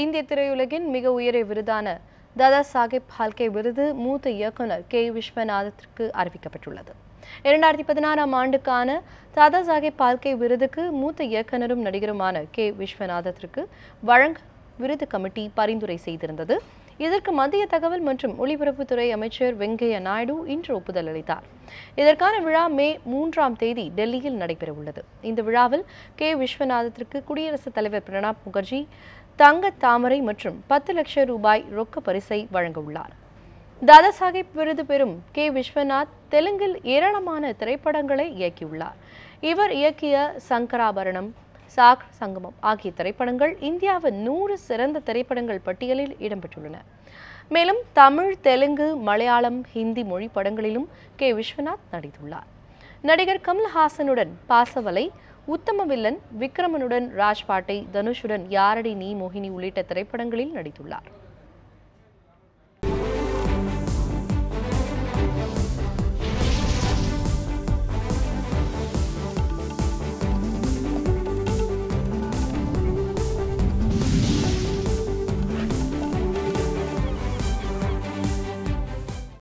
இந்திய திரையுலகின் மிக உயரிய விருதான தாதா சாஹிப் பால்கே விருது மூத்த இயக்குனர் கே. விஸ்வநாதத்திற்கு அறிவிக்கப்பட்டுள்ளது. இரண்டாயிரத்தி பதினாறாம் ஆண்டுக்கான தாதா சாஹிப் பால்கே விருதுக்கு மூத்த இயக்குனரும் நடிகருமான கே. விஸ்வநாதத்திற்கு வழங்க விருது கமிட்டி பரிந்துரை செய்திருந்தது. இதற்கு மத்திய தகவல் மற்றும் ஒலிபரப்புத்துறை அமைச்சர் வெங்கையா நாயுடு இன்று ஒப்புதல் அளித்தார். இதற்கான விழா மே மூன்றாம் தேதி டெல்லியில் நடைபெறவுள்ளது. இந்த விழாவில் கே. விஸ்வநாதத்திற்கு குடியரசுத் தலைவர் பிரணாப் முகர்ஜி தங்க தாமரை மற்றும் பத்து லட்சம் ரூபாய் ரொக்க பரிசை வழங்க உள்ளார். தாதா சாஹிப் விருது பெறும் கே. விஸ்வநாத் தெலுங்கில் ஏராளமான திரைப்படங்களை இயக்கியுள்ளார். இவர் இயக்கிய சங்கராபரணம் சாக் சங்கமம் ஆகிய திரைப்படங்கள் இந்தியாவின் நூறு சிறந்த திரைப்படங்கள் பட்டியலில் இடம்பெற்றுள்ளன. மேலும் தமிழ் தெலுங்கு மலையாளம் ஹிந்தி மொழி படங்களிலும் கே. விஸ்வநாத் நடித்துள்ளார். நடிகர் கமல்ஹாசனுடன் பாசவலை உத்தம வில்லன் விக்ரமனுடன் ராஜ்பாட்டை தனுஷுடன் யாரடி நீ மோகினி உள்ளிட்ட திரைப்படங்களில் நடித்துள்ளார்.